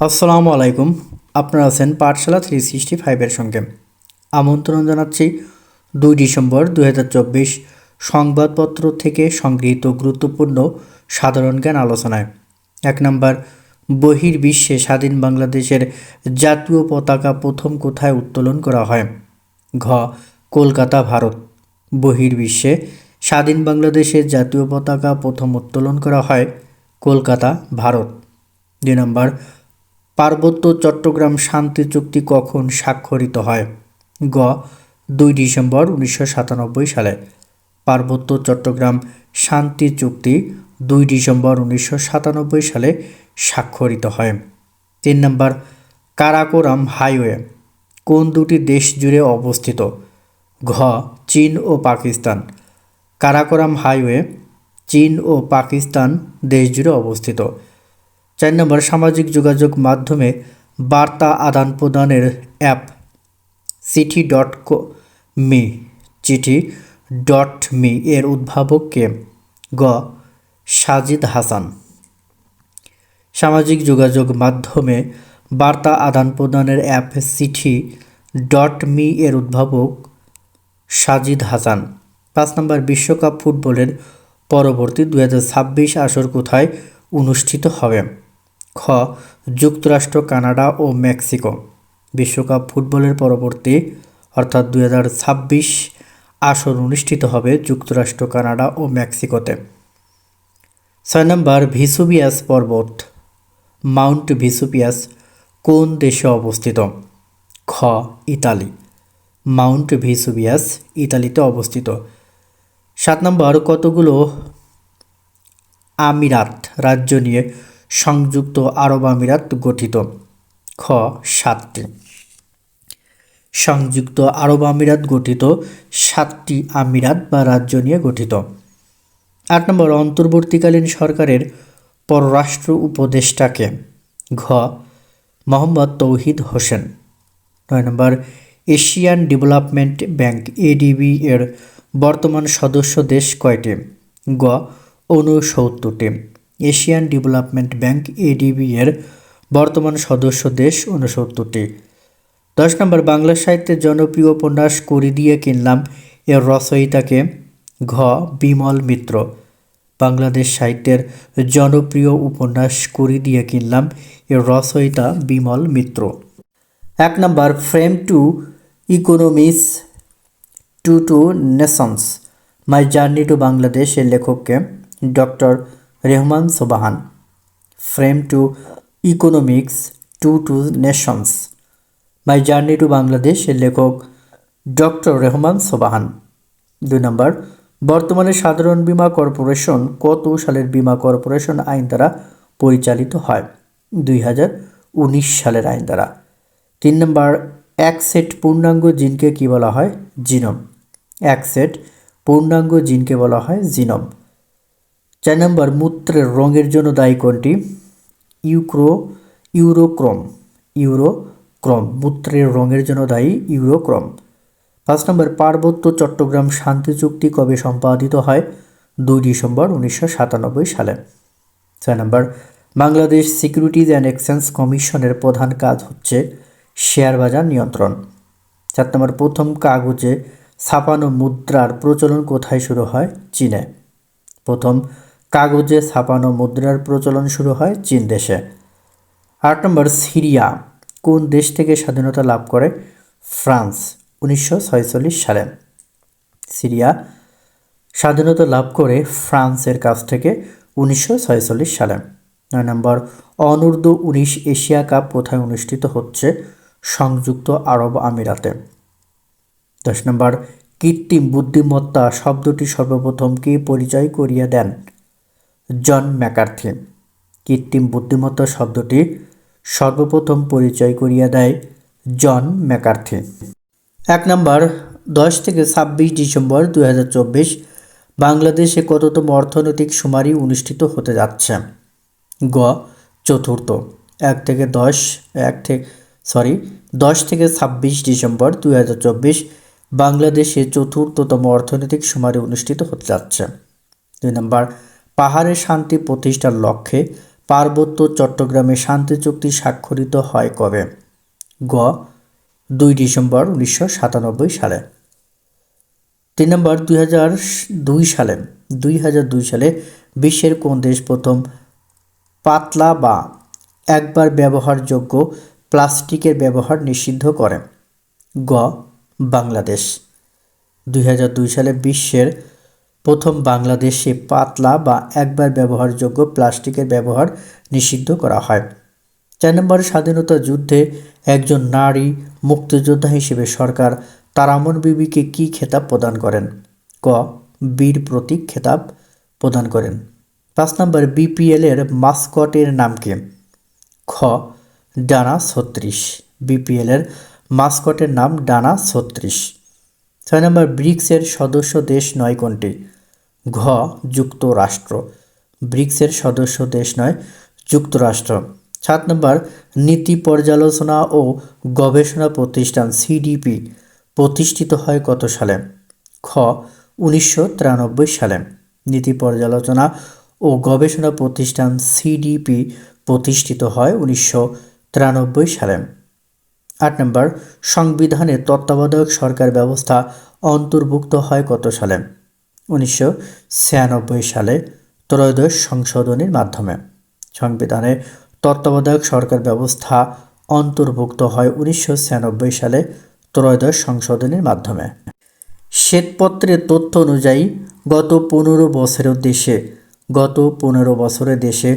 আসসালামু আলাইকুম। আপনারা আছেন পাঠশালা থ্রি সিক্সটি ফাইভের সঙ্গে। আমন্ত্রণ জানাচ্ছি দুই ডিসেম্বর দু হাজার চব্বিশ সংবাদপত্র থেকে সংগৃহীত গুরুত্বপূর্ণ সাধারণ জ্ঞান আলোচনায়। এক নম্বর, বহির্বিশ্বে স্বাধীন বাংলাদেশের জাতীয় পতাকা প্রথম কোথায় উত্তোলন করা হয়? ঘ, কলকাতা, ভারত। বহির্বিশ্বে স্বাধীন বাংলাদেশের জাতীয় পতাকা প্রথম উত্তোলন করা হয় কলকাতা, ভারত। দুই নম্বর পার্বত্য চট্টগ্রাম শান্তি চুক্তি কখন স্বাক্ষরিত হয়? গ, দুই ডিসেম্বর উনিশশো সাতানব্বই সালে। পার্বত্য চট্টগ্রাম শান্তি চুক্তি দুই ডিসেম্বর উনিশশো সাতানব্বই সালে স্বাক্ষরিত হয়। তিন নম্বর, কারাকোরাম হাইওয়ে কোন দুটি দেশ জুড়ে অবস্থিত? ঘ, চীন ও পাকিস্তান। কারাকোরাম হাইওয়ে চীন ও পাকিস্তান দেশ জুড়ে অবস্থিত। চার নম্বর সামাজিক যোগাযোগ মাধ্যমে বার্তা আদান প্রদানের app Chithi dot me, Chithi dot me এর উদ্ভাবককে গ, সাজিদ হাসান। সামাজিক যোগাযোগ মাধ্যমে বার্তা আদান প্রদানের অ্যাপ চিঠি ডট মি এর উদ্ভাবক সাজিদ হাসান। পাঁচ নম্বর বিশ্বকাপ ফুটবলের পরবর্তী দু হাজার ছাব্বিশ আসর কোথায় অনুষ্ঠিত হবে? খ, যুক্তরাষ্ট্র, কানাডা ও মেক্সিকো। বিশ্বকাপ ফুটবলের পরবর্তী, অর্থাৎ দুই আসর অনুষ্ঠিত হবে যুক্তরাষ্ট্র, কানাডা ও মেক্সিকোতে। ছয় নম্বর ভিসুবিয়াস পর্বত। মাউন্ট ভিসুপিয়াস কোন দেশে অবস্থিত? খ, ইতালি। মাউন্ট ভিসুবিয়াস ইতালিতে অবস্থিত। সাত নম্বর, কতগুলো আমিরাত রাজ্য নিয়ে সংযুক্ত আরব আমিরাত গঠিত। খ, সাতটি। সংযুক্ত আরব আমিরাত গঠিত সাতটি আমিরাত বা রাজ্য নিয়ে গঠিত। আট নম্বর, অন্তর্বর্তীকালীন সরকারের পররাষ্ট্র উপদেষ্টাকে। ঘ, মোহাম্মদ তৌহিদ হোসেন। নয় নম্বর, এশিয়ান ডেভেলপমেন্ট ব্যাংক এডিবি এর বর্তমান সদস্য দেশ কয়টি? গ, ঊনসত্তরটি। এশিয়ান ডেভেলপমেন্ট ব্যাংক, এডিবি এর বর্তমান সদস্য দেশ ঊনসত্তরটি। দশ নম্বর, বাংলা সাহিত্যের জনপ্রিয় উপন্যাস করি দিয়ে কিনলাম এর রচয়িতাকে ঘ. বিমল মিত্র। বাংলাদেশ সাহিত্যের জনপ্রিয় উপন্যাস করি দিয়ে কিনলাম এর রচয়িতা বিমল মিত্র। এক নম্বর, from two economies to two nations my journey to Bangladesh এর লেখককে doctor Rehman Sobhan. From two economics, to two nations. My journey to Bangladesh এর লেখক ডক্টর রেহমান সোবাহান। দুই নম্বর, বর্তমানে সাধারণ বীমা কর্পোরেশন কত সালের বীমা কর্পোরেশন আইন দ্বারা পরিচালিত হয়? দুই হাজার উনিশ সালের আইন দ্বারা। তিন নম্বর, এক সেট পূর্ণাঙ্গ জিনকে কি বলা হয়? জিনম। এক সেট পূর্ণাঙ্গ জিনকে বলা হয় জিনম। চার নম্বর মূত্রের রঙের জন্য দায়ী কোনটি? ইউক্রো, ইউরোক্রম ইউরোক্রম, মূত্রের রঙের জন্য দায়ী ইউরোক্রম। পাঁচ নম্বর পার্বত্য চট্টগ্রাম শান্তি চুক্তি কবে সম্পাদিত হয়? দুই ডিসেম্বর উনিশশো সাতানব্বই সালে। ছয় নম্বর বাংলাদেশ সিকিউরিটিজ অ্যান্ড এক্সচেঞ্জ কমিশনের প্রধান কাজ হচ্ছে শেয়ার বাজার নিয়ন্ত্রণ। চার নম্বর প্রথম কাগজে ছাপানো মুদ্রার প্রচলন কোথায় শুরু হয়? চীনে। প্রথম কাগজে ছাপানো মুদ্রার প্রচলন শুরু হয় চীন দেশে। আট নম্বর, সিরিয়া। কোন দেশ থেকে স্বাধীনতা লাভ করে? ফ্রান্স, উনিশশো সালে। সিরিয়া। স্বাধীনতা লাভ করে ফ্রান্সের কাছ থেকে উনিশশো সালে। নয় নম্বর, অনূর্ধ্ব উনিশ এশিয়া কাপ কোথায় অনুষ্ঠিত হচ্ছে? সংযুক্ত আরব আমিরাতে। দশ নম্বর, কৃত্রিম বুদ্ধিমত্তা শব্দটি সর্বপ্রথম কে পরিচয় করিয়ে দেন? John McCarthy. কৃত্রিম বুদ্ধিমত্তা শব্দটি সর্বপ্রথম পরিচয় করিয়ে দেয় জন ম্যাকার্থি। এক নম্বর, দশ থেকে ছাব্বিশ ডিসেম্বর দুই হাজার চব্বিশ বাংলাদেশে কততম অর্থনৈতিক শুমারি অনুষ্ঠিত হতে যাচ্ছে? গ, চতুর্থ, এক থেকে দশ, এক থেকে সরি দশ থেকে ছাব্বিশ ডিসেম্বর দুই হাজার চব্বিশ বাংলাদেশে চতুর্থতম অর্থনৈতিক শুমারি অনুষ্ঠিত হতে যাচ্ছে। দুই নম্বর পাহাড়ের শান্তি প্রতিষ্ঠার লক্ষ্যে পার্বত্য চট্টগ্রামে শান্তি চুক্তি স্বাক্ষরিত হয় কবে? গ, দুই ডিসেম্বর উনিশশো সাতানব্বই সালে। তিন নম্বর, দুই হাজার দুই সালে। দুই হাজার দুই সালে বিশ্বের কোন দেশ প্রথম পাতলা বা একবার ব্যবহারযোগ্য প্লাস্টিকের ব্যবহার নিষিদ্ধ করে? গ, বাংলাদেশ। দুই হাজার দুই সালে বিশ্বের প্রথম বাংলাদেশে পাতলা বা একবার ব্যবহারযোগ্য প্লাস্টিকের ব্যবহার নিষিদ্ধ করা হয়। চার নম্বর স্বাধীনতা যুদ্ধে একজন নারী মুক্তিযোদ্ধা হিসেবে সরকার তারামন বিবিকে কী খেতাব প্রদান করেন? ক. বীর প্রতীক খেতাব প্রদান করেন। পাঁচ নম্বর বিপিএল এর মাস্কটের নাম কি? খ. ডানা ছত্রিশ। বিপিএল এর মাস্কটের নাম ডানা ছত্রিশ। ছয় নম্বর ব্রিক্সের সদস্য দেশ নয় কোনটি? ঘ, যুক্তরাষ্ট্র। ব্রিক্সের সদস্য দেশ নয়, যুক্তরাষ্ট্র। সাত নম্বর, নীতি পর্যালোচনা ও গবেষণা প্রতিষ্ঠান সিডিপি প্রতিষ্ঠিত হয় কত সালে? খ, উনিশশো তিরানব্বই সালে। নীতি পর্যালোচনা ও গবেষণা প্রতিষ্ঠান সিডিপি প্রতিষ্ঠিত হয় উনিশশো তিরানব্বই সালে। আট নম্বর, সংবিধানে তত্ত্বাবধায়ক সরকার ব্যবস্থা অন্তর্ভুক্ত হয় কত সালে? উনিশশো ছিয়ানব্বই সালে ত্রয়োদশ সংশোধনীর মাধ্যমে। সংবিধানে তত্ত্বাবধায়ক সরকার ব্যবস্থা অন্তর্ভুক্ত হয় উনিশশো ছিয়ানব্বই সালে ত্রয়োদশ সংশোধনীর মাধ্যমে। শ্বেতপত্রের তথ্য অনুযায়ী, গত পনেরো বছরের দেশে গত পনেরো বছরের দেশে,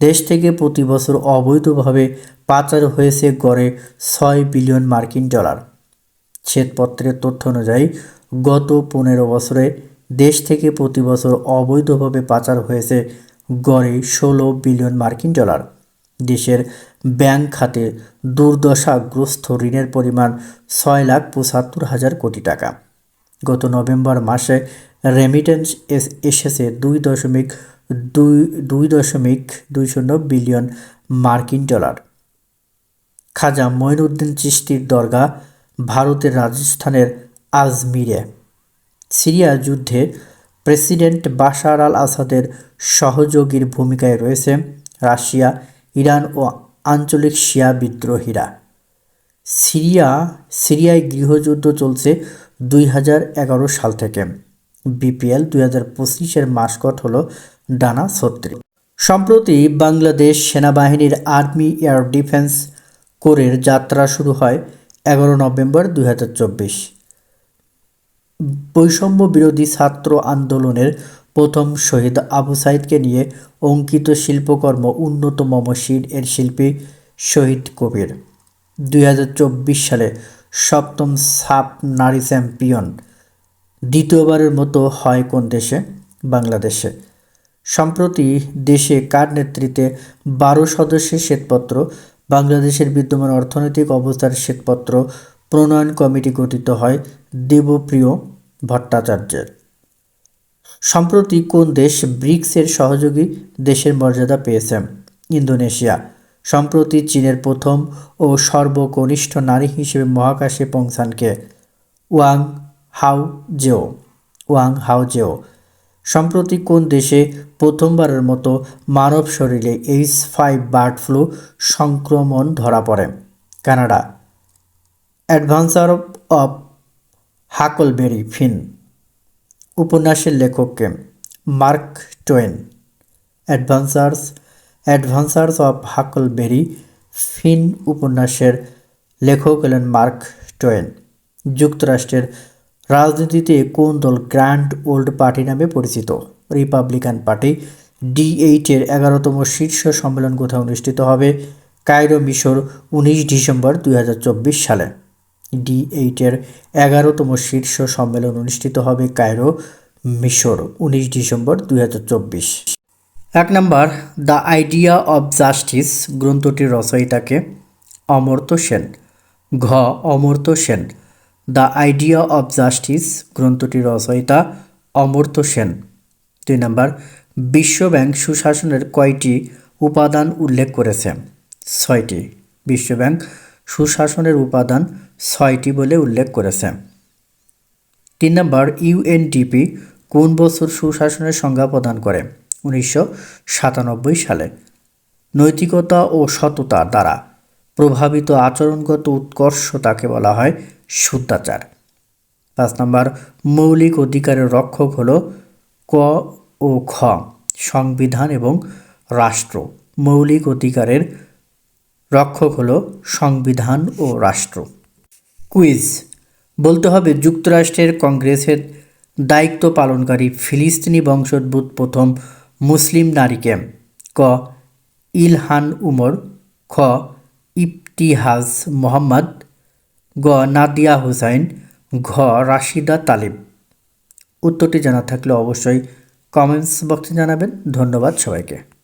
দেশ থেকে প্রতি বছর অবৈধভাবে পাচার হয়েছে গড়ে ছয় বিলিয়ন মার্কিন ডলার। শ্বেতপত্রের তথ্য অনুযায়ী, গত পনেরো বছরে দেশ থেকে প্রতি বছর অবৈধভাবে পাচার হয়েছে গড়ে ষোলো বিলিয়ন মার্কিন ডলার। দেশের ব্যাংক খাতে দুর্দশাগ্রস্ত ঋণের পরিমাণ ছয় লাখ পঁচাত্তর হাজার কোটি টাকা। গত নভেম্বর মাসে রেমিটেন্স এস- এসেছে দুই দশমিক দুই দুই দশমিক দুই শূন্য বিলিয়ন মার্কিন ডলার। খাজা মঈনুদ্দিন চিশতির দরগা ভারতের রাজস্থানের আজমিরে। সিরিয়া যুদ্ধে প্রেসিডেন্ট বাশার আল আসাদের সহযোগীর ভূমিকায় রয়েছে রাশিয়া, ইরান ও আঞ্চলিক শিয়া বিদ্রোহীরা। সিরিয়া, সিরিয়ায় গৃহযুদ্ধ চলছে দুই হাজার এগারো সাল থেকে। বিপিএল দুই হাজার পঁচিশের মাসকট হল ডানা ছত্রিশ। সম্প্রতি বাংলাদেশ সেনাবাহিনীর আর্মি এয়ার ডিফেন্স কোরের যাত্রা শুরু হয় এগারো নভেম্বর দুই হাজার চব্বিশ। বৈষম্য বিরোধী ছাত্র আন্দোলনের প্রথম শহীদ আবু সাইদকে নিয়ে অঙ্কিত শিল্পকর্ম উন্নত মমশির এর শিল্পী শহীদ কবির। দুই হাজার চব্বিশ সালে সপ্তম সাপ নারী চ্যাম্পিয়ন দ্বিতীয়বারের মতো হয় কোন দেশে? বাংলাদেশে। সম্প্রতি দেশে কার নেতৃত্বে বারো সদস্যের শ্বেতপত্র, বাংলাদেশের বিদ্যমান অর্থনৈতিক অবস্থার শ্বেতপত্র প্রণয়ন কমিটি গঠিত হয় দেবপ্রিয় ভট্টাচার্যের। সম্প্রতি কোন দেশ ব্রিক্সের সহযোগী দেশের মর্যাদা পেয়েছে? ইন্দোনেশিয়া। সম্প্রতি চীনের প্রথম ও সর্বকনিষ্ঠ নারী হিসেবে মহাকাশে পৌঁছানকে ওয়াং হাউ জেও। Wang Haoze. সম্প্রতি কোন দেশে প্রথমবারের মতো মানব শরীরে এইচ ফাইভ বার্ড ফ্লু সংক্রমণ ধরা পড়ে? Canada. Adventure of Huckleberry Finn, উপন্যাসের লেখককে Mark Twain, adventures adventures of Huckleberry Finn উপন্যাসের লেখক হলেন মার্ক টোয়েন। যুক্তরাষ্ট্রের রাজনীতিতে কোন দল গ্র্যান্ড ওল্ড পার্টি নামে পরিচিত? রিপাবলিকান পার্টি, ডি এইটের এগারোতম শীর্ষ সম্মেলন কোথায় অনুষ্ঠিত হবে? কায়রো মিশর, উনিশ ডিসেম্বর দুই হাজার চব্বিশ সালে। ডি এইটের এগারোতম শীর্ষ সম্মেলন অনুষ্ঠিত হবে কায়রো, মিশর, উনিশ ডিসেম্বর দুই এক নম্বর, দ্য আইডিয়া অব জাস্টিস গ্রন্থটির রচয়িতাকে অমর্ত্য সেন। ঘ, Amartya Sen. The idea of justice গ্রন্থটির রচয়িতা অমর্ত্য সেন। দুই নম্বর, বিশ্বব্যাংক সুশাসনের কয়টি উপাদান উল্লেখ করেছে? ছয়টি। বিশ্বব্যাংক সুশাসনের উপাদান ছয়টি বলে উল্লেখ করেছে। তিন নম্বর ইউএনডিপি কোন বছর সুশাসনের সংজ্ঞা প্রদান করে? উনিশশো সাতানব্বই সালে। নৈতিকতা ও সততা দ্বারা প্রভাবিত আচরণগত উৎকর্ষতাকে বলা হয় শুদ্ধাচার। পাঁচ নম্বর, মৌলিক অধিকারের রক্ষক হল ক ও খ, সংবিধান এবং রাষ্ট্র। মৌলিক অধিকারের রক্ষক হলো সংবিধান ও রাষ্ট্র। কুইজ। বলতে হবে যুক্তরাষ্ট্রের কংগ্রেসের দায়িত্ব পালনকারী ফিলিস্তিনি বংশোদ্ভূত প্রথম মুসলিম নারীকে। ক। Ilhan Omar. খ। Ibtihaj Muhammad. গ। নাদিয়া হুসাইন। ঘ। রাশিদা তালিব। উত্তরটি জানা থাকলে অবশ্যই কমেন্টস বক্সে জানাবেন। ধন্যবাদ সবাইকে।